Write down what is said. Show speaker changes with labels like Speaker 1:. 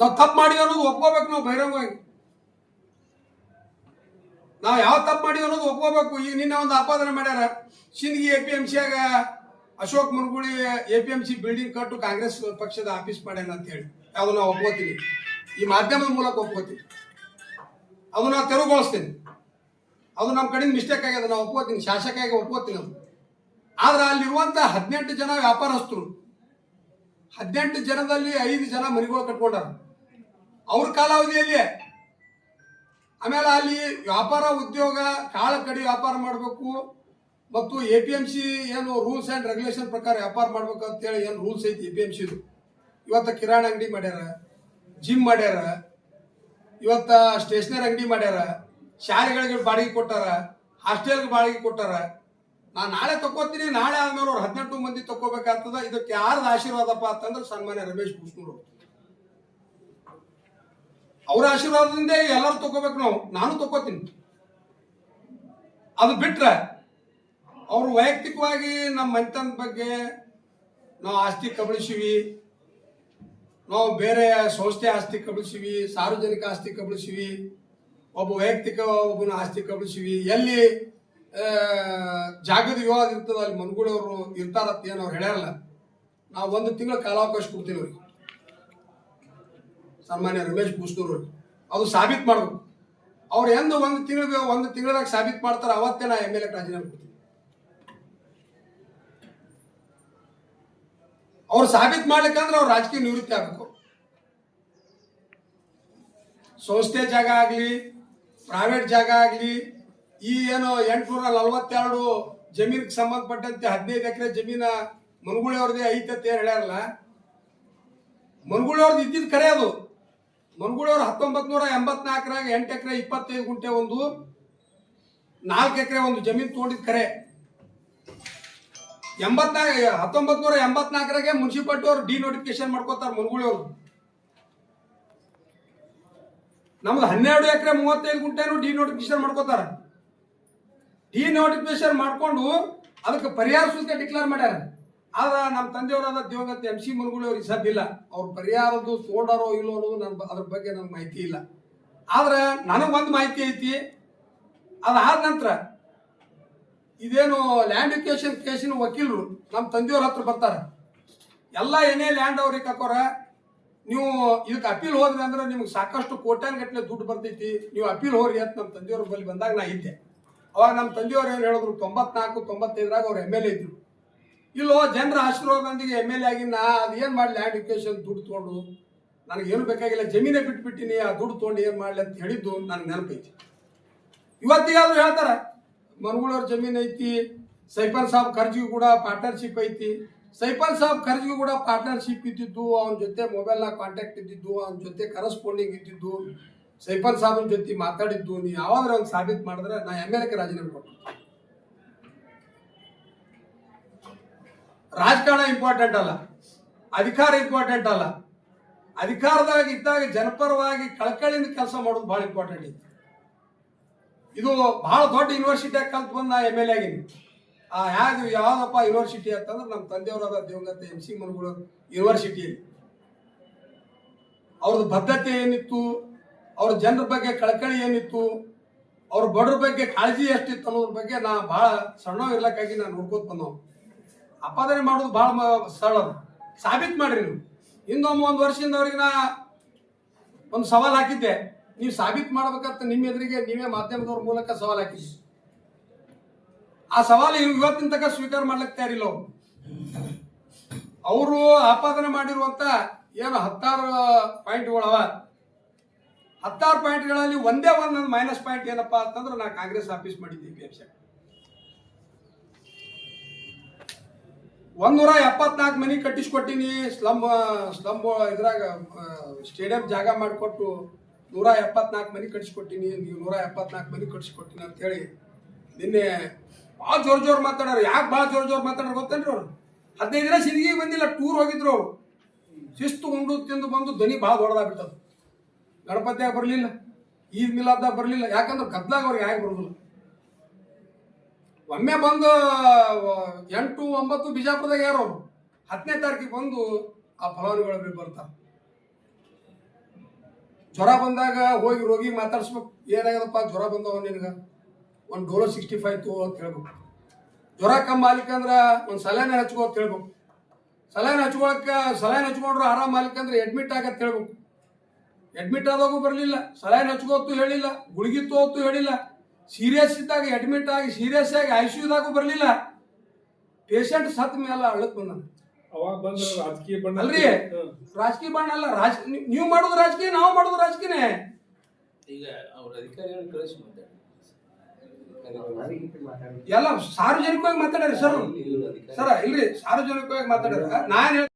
Speaker 1: ನಾವು ತಪ್ಪು ಮಾಡಿ ಅನ್ನೋದು ಒಪ್ಕೋಬೇಕು ನಾವು ಬಹಿರಂಗವಾಗಿ ನಾವು ಯಾವ ತಪ್ಪು ಮಾಡಿ ಅನ್ನೋದು ಒಪ್ಕೋಬೇಕು. ಈಗ ನಿನ್ನೆ ಒಂದು ಆಪಾದನೆ ಮಾಡ್ಯಾರ. Sindagi A P M ಸಿಯಾಗ Ashok Munguli A P M C building ಕಟ್ಟು ಕಾಂಗ್ರೆಸ್ ಪಕ್ಷದ ಆಫೀಸ್ ಮಾಡ್ಯಾನ ಅಂತ ಹೇಳಿ. ಅದು ನಾವು ಒಪ್ಕೋತೀವಿ ಈ ಮಾಧ್ಯಮದ ಮೂಲಕ ಒಪ್ಕೋತೀವಿ ಅದು ನಾವು ತೆರವುಗೊಳಿಸ್ತೀನಿ. ಅದು ನಮ್ಮ ಕಡೆಯಿಂದ ಮಿಸ್ಟೇಕ್ ಆಗ್ಯದ, ನಾವು ಒಪ್ಕೋತೀನಿ. ಶಾಸಕಾಗಿ ಒಪ್ಕೋತೀನಿ ಅದು. ಆದ್ರೆ ಅಲ್ಲಿರುವಂತ ಹದಿನೆಂಟು ಜನ ವ್ಯಾಪಾರಸ್ಥರು, ಹದಿನೆಂಟು ಜನದಲ್ಲಿ ಐದು ಜನ ಮನೆಗಳು ಕಟ್ಕೊಂಡಾರ. ಅವ್ರ ಕಾಲಾವಧಿಯಲ್ಲಿ ಆಮೇಲೆ ಅಲ್ಲಿ ವ್ಯಾಪಾರ ಉದ್ಯೋಗ, ಕಾಳ ಕಡಿ ವ್ಯಾಪಾರ ಮಾಡಬೇಕು. ಮತ್ತು ಎ ಪಿ ಎಂ ಸಿ ಏನು ರೂಲ್ಸ್ ಆ್ಯಂಡ್ ರೆಗ್ಯುಲೇಷನ್ ಪ್ರಕಾರ ವ್ಯಾಪಾರ ಮಾಡ್ಬೇಕು ಅಂತೇಳಿ ಏನು ರೂಲ್ಸ್ ಐತಿ ಎ ಪಿ ಎಂ ಸಿದು ಇವತ್ತು ಕಿರಾಣಿ ಅಂಗಡಿ ಮಾಡ್ಯಾರ ಜಿಮ್ ಮಾಡ್ಯಾರ, ಇವತ್ತ ಸ್ಟೇಷನರಿ ಅಂಗಡಿ ಮಾಡ್ಯಾರ, ಶಾಲೆಗಳಿಗೆ ಬಾಡಿಗೆ ಕೊಟ್ಟಾರ ಹಾಸ್ಟೆಲ್ಗೆ ಬಾಡಿಗೆ ಕೊಟ್ಟಾರ. ನಾ ನಾಳೆ ತಗೋತೀನಿ ನಾಳೆ ಆದ್ಮೇಲೆ ಅವ್ರು ಹದಿನೆಂಟು ಮಂದಿ ತಗೋಬೇಕಾಗ್ತದ ಇದಕ್ಕೆ ಯಾರ್ದು ಆಶೀರ್ವಾದಪ್ಪ ಅಂತಂದ್ರೆ ಸನ್ಮಾನ್ಯ ರಮೇಶ್ ಭೂಷಣರು ಅವ್ರ ಆಶೀರ್ವಾದದಿಂದ ಎಲ್ಲರೂ ತಗೋಬೇಕು ನಾವು. ನಾನು ತಗೋತೀನಿ. ಅದು ಬಿಟ್ರೆ ಅವರು ವೈಯಕ್ತಿಕವಾಗಿ ನಮ್ಮ ಮನೆತನದ ಬಗ್ಗೆ ನಾವು ಆಸ್ತಿ ಕಬಳಿಸಿವಿ. ನಾವು ಬೇರೆ ಸಂಸ್ಥೆ ಆಸ್ತಿ ಕಬಳಿಸಿವಿ, ಸಾರ್ವಜನಿಕ ಆಸ್ತಿ ಕಬಳಿಸಿವಿ, ಒಬ್ಬ ವೈಯಕ್ತಿಕ ಒಬ್ಬನ ಆಸ್ತಿ ಕಬಳಿಸಿವಿ. ಎಲ್ಲಿ ಜಾಗದ ವಿವಾದ ಇರ್ತದೆ ಅಲ್ಲಿ ಮನ್ಗುಳವರು ಇರ್ತಾರತ್ತೇನು ಅವ್ರು ಹೇಳ್ಯಾರಲ್ಲ, ನಾವು ಒಂದು ತಿಂಗಳ ಕಾಲಾವಕಾಶ ಕೊಡ್ತೀವಿ ಅವ್ರಿಗೆ. ಸನ್ಮಾನ್ಯ ರಮೇಶ್ ಭೂಷಣವ್ರು ಅದು ಸಾಬೀತು ಮಾಡ್ಬೇಕು ಅವ್ರು ಎಂದು ಒಂದು ತಿಂಗಳ ಒಂದು ತಿಂಗಳದಾಗ ಸಾಬೀತು ಮಾಡ್ತಾರೆ ಅವತ್ತೇ ನಾ ಎಂ ಎಲ್ ಎ ರಾಜೀನಾಮೆ ಕೊಡ್ತೀನಿ. ಅವ್ರು ಸಾಬೀತು ಮಾಡ್ಲಿಕ್ಕಂದ್ರೆ ಅವ್ರು ರಾಜಕೀಯ ನಿವೃತ್ತಿ ಆಗಬೇಕು. ಸಂಸ್ಥೆ ಜಾಗ ಆಗಲಿ ಪ್ರೈವೇಟ್ ಜಾಗ ಆಗಲಿ, ಈ ಏನು ಎಂಟುನೂರ ನಲ್ವತ್ತೆರಡು ಜಮೀನಿಗೆ ಸಂಬಂಧಪಟ್ಟಂತೆ ಹದಿನೈದು ಎಕರೆ ಜಮೀನ ಮನ್ಗುಳಿ ಅವ್ರದ್ದೇ ಐತೆ ಅಂತ ಏನ್ ಹೇಳ್ಯಾರಲ್ಲ? ಮನ್ಗುಳಿ ಅವ್ರದ್ದು ಇದ್ದಿದ್ದು ಕರೆ ಅದು. ಮನ್ಗುಳಿ ಅವ್ರು ಹತ್ತೊಂಬತ್ ನೂರ ಎಂಬತ್ನಾಲ್ಕರಾಗ ಎಂಟು ಎಕರೆ, ಇಪ್ಪತ್ತೈದು ಗುಂಟೆ ಒಂದು, ನಾಲ್ಕು ಎಕರೆ ಒಂದು ಜಮೀನು ತೋಡಿದ ಕರೆ. ಎಂಬತ್ನಾಲ್ಕು ಹತ್ತೊಂಬತ್ ನೂರ ಎಂಬತ್ನಾಲ್ಕರಾಗೆ ಮುನ್ಸಿಪಾಲ್ಟಿ ಅವ್ರು ಡಿ ನೋಟಿಫಿಕೇಶನ್ ಮಾಡ್ಕೋತಾರೆ ಮನ್ಗುಳಿ ಅವರು ನಮ್ದು ಹನ್ನೆರಡು ಎಕರೆ ಮೂವತ್ತೈದು ಗುಂಟೆನೂ ಡಿ ನೋಟಿಫಿಕೇಶನ್ ಮಾಡ್ಕೋತಾರ. ಡಿ ನೋಟಿಫಿಕೇಶನ್ ಮಾಡ್ಕೊಂಡು ಅದಕ್ಕೆ ಪರಿಹಾರ ಶುಲ್ಕ ಡಿಕ್ಲೇರ್ ಮಾಡ್ಯಾರ. ಆದ್ರೆ ನಮ್ಮ ತಂದೆಯವರಾದ ದಿವಂಗತ ಎಂ ಸಿ ಮುನ್ಗುಳಿ ಅವ್ರಿಗೆ ಸದ್ದಿಲ್ಲ. ಅವ್ರು ಪರಿಹಾರದ್ದು ಸೋಡಾರೋ ಇಲ್ಲೋ ಅನ್ನೋದು ನನ್ನ ಅದ್ರ ಬಗ್ಗೆ ನನಗೆ ಮಾಹಿತಿ ಇಲ್ಲ. ಆದ್ರೆ ನನಗೊಂದು ಮಾಹಿತಿ ಐತಿ. ಅದಾದ ನಂತರ ಇದೇನು ಲ್ಯಾಂಡ್ ಎಕ್ವೇಷನ್ ಕೇಸಿನ ವಕೀಲರು ನಮ್ಮ ತಂದೆಯವ್ರ ಹತ್ರ ಬರ್ತಾರೆ. ಎಲ್ಲ ಏನೇ ಲ್ಯಾಂಡ್ ಅವ್ರಿಗೆ ಹಾಕೋರ, ನೀವು ಇದಕ್ಕೆ ಅಪೀಲ್ ಹೋದ್ರಿ ಅಂದ್ರೆ ನಿಮ್ಗೆ ಸಾಕಷ್ಟು ಕೋಟ್ಯಾನ್ ಗಟ್ಟಲೆ ದುಡ್ಡು ಬರ್ತೈತಿ. ನೀವು ಅಪೀಲ್ ಹೋಗ್ರಿ ಅಂತ ನಮ್ಮ ತಂದೆಯವ್ರ ಬಳಿ ಬಂದಾಗ ನಾ ಇದ್ದೆ. ಅವಾಗ ನಮ್ಮ ತಂದೆಯವ್ರು ಏನು ಹೇಳಿದ್ರು, ತೊಂಬತ್ನಾಲ್ಕು ತೊಂಬತ್ತೈದರಾಗ ಅವ್ರು ಎಂ ಎಲ್ ಎ ಇದ್ರು. ಇಲ್ಲೋ ಜನರ ಆಶೀರ್ವಾದದೊಂದಿಗೆ ಎಂ ಎಲ್ ಎ ಆಗಿ ನಾ ಅದೇನು ಮಾಡಿ ಲ್ಯಾಂಡ್ ಎಕ್ವೇಷನ್ ದುಡ್ಡು ತೊಗೊಂಡು. ನನಗೇನು ಬೇಕಾಗಿಲ್ಲ, ಜಮೀನೇ ಬಿಟ್ಬಿಟ್ಟಿನಿ, ಆ ದುಡ್ಡು ತೊಗೊಂಡು ಏನು ಮಾಡಲಿ ಅಂತ ಹೇಳಿದ್ದು ನನಗೆ ನೆನಪೈತಿ. ಇವತ್ತಿಗಾದರೂ ಹೇಳ್ತಾರೆ, ಮನುಗಳವ್ರ ಜಮೀನು ಐತಿ ಸೈಫಲ್ ಸಾಬ್ ಖರ್ಜಿಗೂ ಕೂಡ ಪಾರ್ಟ್ನರ್ಶಿಪ್ ಐತಿ. ಸೈಫಲ್ ಸಾಬ್ ಖರ್ಜಿಗೂ ಕೂಡ ಪಾರ್ಟ್ನರ್ಶಿಪ್ ಇದ್ದಿದ್ದು, ಅವನ ಜೊತೆ ಮೊಬೈಲ್ನಾಗ ಕಾಂಟ್ಯಾಕ್ಟ್ ಇದ್ದಿದ್ದು, ಅವನ ಜೊತೆ ಕರೆಸ್ಪಾಂಡಿಂಗ್ ಇದ್ದಿದ್ದು ಸೈಫಲ್ ಸಾಬ್ನ ಜೊತೆ ಮಾತಾಡಿದ್ದು, ನೀ ಯಾವಾಗ ಅವ್ನು ಸಾಬೀತು ಮಾಡಿದ್ರೆ ನಾ ಎಂ ಎಲ್ ಎಕ್ಕೆ ರಾಜೀನಾಮೆ ಕೊಟ್ಟು ರಾಜಕಾರಣ ಇಂಪಾರ್ಟೆಂಟ್ ಅಲ್ಲ. ಅಧಿಕಾರ ಇಂಪಾರ್ಟೆಂಟ್ ಅಲ್ಲ. ಅಧಿಕಾರದಾಗ ಇದ್ದಾಗ ಜನಪರವಾಗಿ ಕಳಕಳಿಯಿಂದ ಕೆಲಸ ಮಾಡೋದು ಭಾಳ ಇಂಪಾರ್ಟೆಂಟ್ ಇತ್ತು ಇದು ಬಹಳ ದೊಡ್ಡ ಯೂನಿವರ್ಸಿಟಿಯಾಗ ಕಲ್ತು ಬಂದ ನಾ ಎಂ ಎಲ್ ಎ ಆಗಿನಿ. ಆ ಯಾವ್ದು ಯಾವ್ದಪ್ಪ ಯೂನಿವರ್ಸಿಟಿ ಅಂತಂದ್ರೆ ನಮ್ಮ ತಂದೆಯವರಾದ ದಿವಂಗತ ಎಂ ಸಿ ಮನುಗಳು ಯೂನಿವರ್ಸಿಟಿಯಲ್ಲಿ ಅವ್ರದ್ದು ಬದ್ಧತೆ ಏನಿತ್ತು, ಅವ್ರ ಜನರ ಬಗ್ಗೆ ಕಳಕಳಿ ಏನಿತ್ತು, ಅವ್ರ ಬಡ್ರ ಬಗ್ಗೆ ಕಾಳಜಿ ಎಷ್ಟಿತ್ತು ಅನ್ನೋದ್ರ ಬಗ್ಗೆ ನಾ ಭಾಳ ಸಣ್ಣ ಇರ್ಲಕ್ಕಾಗಿ ನಾನು ನೋಡ್ಕೋತ ಬಂದವ್. ಅಪಾದನೆ ಮಾಡೋದು ಬಹಳ ಸರಳ. ಸಾಬೀತ್ ಮಾಡ್ರಿ ನೀವು. ಇನ್ನೊಮ್ಮೆ ಒಂದು ವರ್ಷದಿಂದ ಅವ್ರಿಗೆ ನಾ ಒಂದು ಸವಾಲ್ ಹಾಕಿದ್ದೆ. ನೀವು ಸಾಬೀತು ಮಾಡ್ಬೇಕಂತ ನಿಮ್ಮ ಎದುರಿಗೆ ನೀವೇ ಮಾಧ್ಯಮದವ್ರ ಮೂಲಕ ಸವಾಲ್ ಹಾಕಿದ್ರಿ. ಆ ಸವಾಲು ಇವ್- ಇವತ್ತಿನ ತನಕ ಸ್ವೀಕಾರ ಮಾಡ್ಲಿಕ್ಕೆ ತಯಾರಿಲ್ಲ ಅವ್ರು. ಆಪಾದನೆ ಮಾಡಿರುವಂತ ಏನು ಹತ್ತಾರು ಪಾಯಿಂಟ್ಗಳವ ಹತ್ತಾರು ಪಾಯಿಂಟ್ಗಳಲ್ಲಿ ಒಂದೇ ಒಂದು ಮೈನಸ್ ಪಾಯಿಂಟ್ ಏನಪ್ಪಾ ಅಂತಂದ್ರೆ ನಾ ಕಾಂಗ್ರೆಸ್ ಆಫೀಸ್ ಮಾಡಿದ್ದೆ ಪಿ ಎಫ್ ಒಂದೂರ ಎಪ್ಪತ್ನಾಲ್ಕು ಮನಿ ಕಟ್ಟಿಸ್ಕೊಟ್ಟಿನಿ. ಸ್ಲಮ್ ಸ್ಲಮ್ ಇದ್ರಾಗ ಸ್ಟೇಡಿಯಂ ಜಾಗ ಮಾಡಿಕೊಟ್ಟು ನೂರ ಎಪ್ಪತ್ನಾಲ್ಕು ಮನಿ ಕಟ್ಟಿಸ್ಕೊಟ್ಟಿನಿ. ನೀವು ನೂರ ಎಪ್ಪತ್ನಾಲ್ಕು ಮನೆ ಕಟ್ಟಿಸ್ಕೊಟ್ಟಿನಿ ಅಂತ ಹೇಳಿ ನಿನ್ನೆ ಭಾಳ ಜೋರು ಜೋರು ಮಾತಾಡೋರು. ಯಾಕೆ ಭಾಳ ಜೋರು ಜೋರು ಮಾತಾಡೋರು ಗೊತ್ತೇನ್ರಿ ಅವರು? ಹದಿನೈದು ದಿನ ಸಿಂದಗಿ ಬಂದಿಲ್ಲ, ಟೂರ್ ಹೋಗಿದ್ರು ಅವರು. ಶಿಸ್ತು ಉಂಡು, ತಿಂದು ಬಂದು ಧ್ವನಿ ಭಾಳ ದೊಡ್ಡದಾಗ್ಬಿಟ್ಟದು. ಗಣಪತಿಯಾಗ ಬರಲಿಲ್ಲ, ಈದ್ ಮಿಲಾದ್ದಾಗ ಬರಲಿಲ್ಲ. ಯಾಕಂದ್ರೆ ಗದ್ದಾಗ ಅವ್ರಿಗೆ ಯಾಕೆ ಬರೋದಿಲ್ಲ. ಒಮ್ಮೆ ಬಂದು ಎಂಟು ಒಂಬತ್ತು ಬಿಜಾಪುರದಾಗ ಯಾರು ಅವ್ರು ಹತ್ತನೇ ತಾರೀಕಿಗೆ ಬಂದು ಆ ಫಲಾನುಭವಿಗಳು ಬರ್ತಾರೆ. ಜ್ವರ ಬಂದಾಗ ಹೋಗಿ ರೋಗಿ ಮಾತಾಡ್ಸ್ಬೇಕು. ಏನಾಗದಪ್ಪ? ಜ್ವರ ಬಂದವ ನಿನಗೆ? ಒಂದು ಡೋಲೋ ಸಿಕ್ಸ್ಟಿ ಫೈವ್ ತಗೋ ಅಂತ ಹೇಳ್ಬೇಕು. ಜ್ವರ ಕಮ್ಮಿ ಆಗ್ಲಿಕ್ಕಂದ್ರ ಒಂದು ಸಲೈನ್ ಹಚ್ಕೋ ಅಂತ ಹೇಳ್ಬೇಕು. ಸಲೈನ್ ಹಚ್ಕೊಳಕ್ಕೆ ಸಲೈನ್ ಹಚ್ಕೊಂಡ್ರು ಆರಾಮ ಆಗ್ಲಿಕ್ಕಂದ್ರೆ ಅಡ್ಮಿಟ್ ಆಗತ್ತೆ ಹೇಳ್ಬೇಕು. ಅಡ್ಮಿಟ್ ಆದಾಗೂ ಬರಲಿಲ್ಲ. ಸಲೈನ್ ಹಚ್ಕೋತು ಹೇಳಿಲ್ಲ. ಗುಳಿಗೆ ತೋತು ಹೇಳಿಲ್ಲ. ಸೀರಿಯಸ್ ಇದ್ದಾಗ ಅಡ್ಮಿಟ್ ಆಗಿ ಸೀರಿಯಸ್ ಆಗಿ ಐ ಸಿ ಯುದಾಗೂ ಬರಲಿಲ್ಲ. ಪೇಷಂಟ್ ಸತ್ ಮೇಲೆ ಅಳಕ್ ಬಂದ
Speaker 2: ಅವಾಗ ಬಂದ ರಾಜಕೀಯ ಬಣ್ಣ
Speaker 1: ಅಲ್ರಿ? ರಾಜಕೀಯ ಬಣ್ಣ ಅಲ್ಲ ರಾಜ ನೀವು ಮಾಡೋದು ರಾಜಕೀಯ ನಾವು ಮಾಡೋದು ರಾಜಕೀಯನೇ.
Speaker 3: ಈಗ ಅವ್ರ ಅಧಿಕಾರಿಗಳನ್ನ ಕಳಿಸಿ ಮಾತಾಡಿ.
Speaker 1: ಎಲ್ಲ ಸಾರ್ವಜನಿಕವಾಗಿ ಮಾತಾಡ್ರಿ ಸರ್. ಸರ್ ಇಲ್ರಿ ಸಾರ್ವಜನಿಕವಾಗಿ ಮಾತಾಡ್ಯಾರ ನಾನು